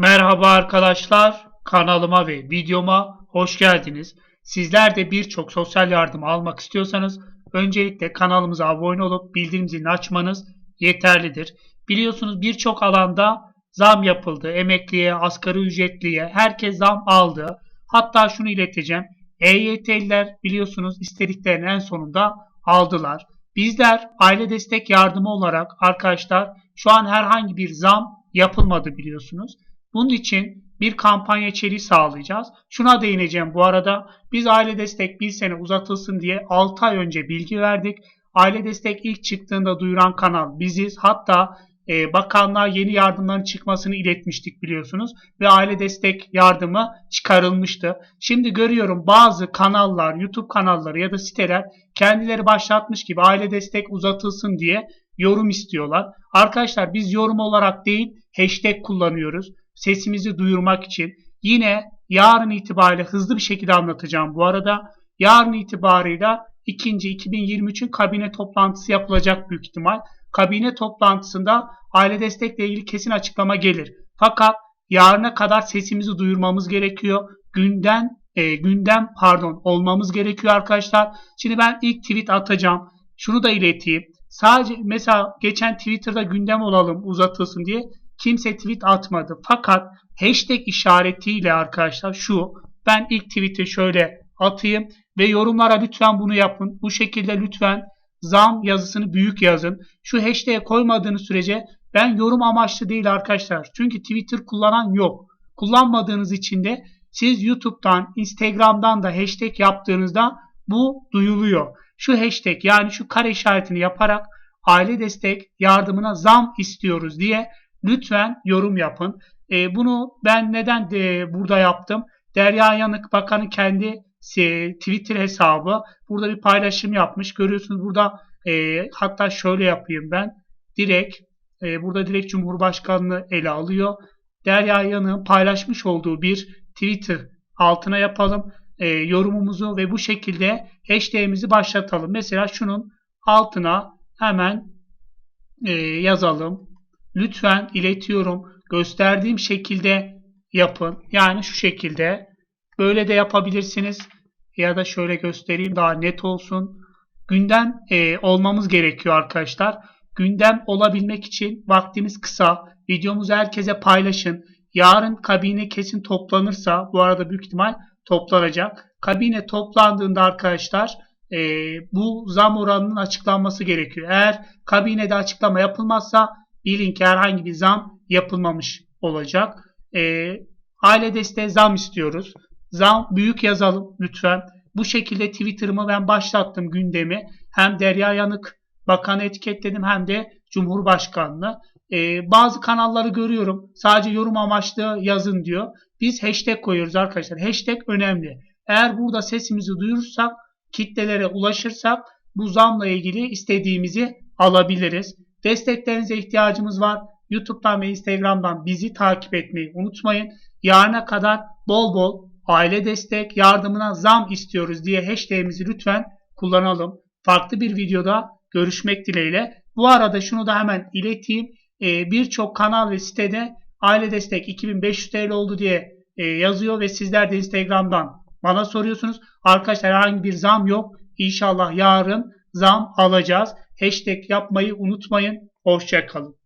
Merhaba arkadaşlar, kanalıma ve videoma hoş geldiniz. Sizler de birçok sosyal yardım almak istiyorsanız öncelikle kanalımıza abone olup bildirim zilini açmanız yeterlidir. Biliyorsunuz birçok alanda zam yapıldı. Emekliye, asgari ücretliye herkes zam aldı. Hatta şunu ileteceğim. EYT'liler biliyorsunuz istediklerini en sonunda aldılar. Bizler aile destek yardımı olarak arkadaşlar şu an herhangi bir zam yapılmadı biliyorsunuz. Bunun için bir kampanya içeriği sağlayacağız. Şuna değineceğim bu arada. Biz aile destek bir sene uzatılsın diye 6 ay önce bilgi verdik. Aile destek ilk çıktığında duyuran kanal biziz. Hatta e, bakanlığa yeni yardımların çıkmasını iletmiştik biliyorsunuz. Ve aile destek yardımı çıkarılmıştı. Şimdi görüyorum bazı kanallar, YouTube kanalları ya da siteler kendileri başlatmış gibi aile destek uzatılsın diye yorum istiyorlar. Arkadaşlar biz yorum olarak değil hashtag kullanıyoruz sesimizi duyurmak için yine yarın itibariyle hızlı bir şekilde anlatacağım bu arada. Yarın itibarıyla ikinci 2023'ün kabine toplantısı yapılacak büyük ihtimal. Kabine toplantısında aile destekle ilgili kesin açıklama gelir. Fakat yarına kadar sesimizi duyurmamız gerekiyor. Günden e, gündem pardon olmamız gerekiyor arkadaşlar. Şimdi ben ilk tweet atacağım. Şunu da ileteyim. Sadece mesela geçen Twitter'da gündem olalım uzatılsın diye kimse tweet atmadı. Fakat hashtag işaretiyle arkadaşlar şu ben ilk tweet'i şöyle atayım ve yorumlara lütfen bunu yapın. Bu şekilde lütfen zam yazısını büyük yazın. Şu hashtag'e koymadığınız sürece ben yorum amaçlı değil arkadaşlar. Çünkü Twitter kullanan yok. Kullanmadığınız için de siz YouTube'dan, Instagram'dan da hashtag yaptığınızda bu duyuluyor. Şu hashtag yani şu kare işaretini yaparak aile destek yardımına zam istiyoruz diye lütfen yorum yapın. E, bunu ben neden de burada yaptım? Derya Yanık Bakanı kendi e, Twitter hesabı burada bir paylaşım yapmış. Görüyorsunuz burada e, hatta şöyle yapayım ben. Direkt e, burada direkt Cumhurbaşkanlığı ele alıyor. Derya Yanık'ın paylaşmış olduğu bir Twitter altına yapalım e, yorumumuzu ve bu şekilde hashtag'imizi başlatalım. Mesela şunun altına hemen e, yazalım. Lütfen iletiyorum. Gösterdiğim şekilde yapın. Yani şu şekilde. Böyle de yapabilirsiniz. Ya da şöyle göstereyim daha net olsun. Gündem e, olmamız gerekiyor arkadaşlar. Gündem olabilmek için vaktimiz kısa. Videomuzu herkese paylaşın. Yarın kabine kesin toplanırsa bu arada büyük ihtimal toplanacak. Kabine toplandığında arkadaşlar e, bu zam oranının açıklanması gerekiyor. Eğer kabinede açıklama yapılmazsa bilin ki herhangi bir zam yapılmamış olacak. E, aile desteği zam istiyoruz. Zam büyük yazalım lütfen. Bu şekilde Twitter'ımı ben başlattım gündemi. Hem Derya Yanık bakanı etiketledim hem de Cumhurbaşkanlığı. Ee, bazı kanalları görüyorum. Sadece yorum amaçlı yazın diyor. Biz hashtag koyuyoruz arkadaşlar. Hashtag önemli. Eğer burada sesimizi duyurursak, kitlelere ulaşırsak bu zamla ilgili istediğimizi alabiliriz. Desteklerinize ihtiyacımız var. YouTube'dan ve Instagram'dan bizi takip etmeyi unutmayın. Yarına kadar bol bol aile destek yardımına zam istiyoruz diye hashtag'imizi lütfen kullanalım. Farklı bir videoda görüşmek dileğiyle. Bu arada şunu da hemen ileteyim. Ee, Birçok kanal ve sitede aile destek 2500 TL oldu diye e, yazıyor ve sizler de Instagram'dan bana soruyorsunuz. Arkadaşlar herhangi bir zam yok. İnşallah yarın zam alacağız. Hashtag yapmayı unutmayın. Hoşçakalın.